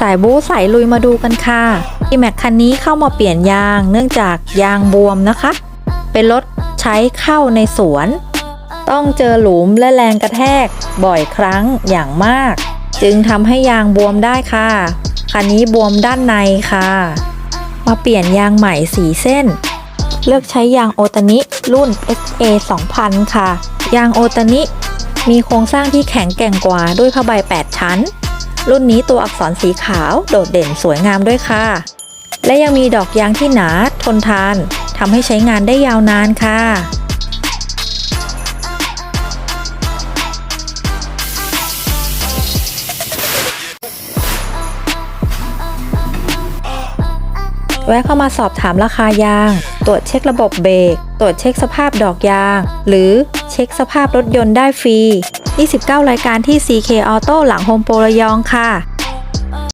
สายบู๊สายลุยมาดูกันค่ะอีแม็กคันนี้เข้ามาเปลี่ยนยางเนื่องจากยางบวมนะคะ เป็นรถใช้เข้าในสวน ต้องเจอหลุมและแรงกระแทกบ่อยครั้งอย่างมาก จึงทำให้ยางบวมได้ค่ะ คันนี้บวมด้านในค่ะ มาเปลี่ยนยางใหม่สีเส้น เลือกใช้ยางโอตานิรุ่น SA 2000 ค่ะ ยางโอตานิมีโครงสร้างที่แข็งแกร่งกว่าด้วยผ้าใบ 8 ชั้น รุ่นนี้ตัวอักษรสีขาวโดดเด่นสวยงามด้วยค่ะ และยังมีดอกยางที่หนาทนทานทำให้ใช้งานได้ยาวนานค่ะแวะเข้ามาสอบถามราคายาง ตรวจเช็คระบบเบรก ตรวจเช็คสภาพดอกยาง หรือเช็คสภาพรถยนต์ได้ฟรี 29 รายการที่ CK Auto หลังโฮมโปรระยองค่ะ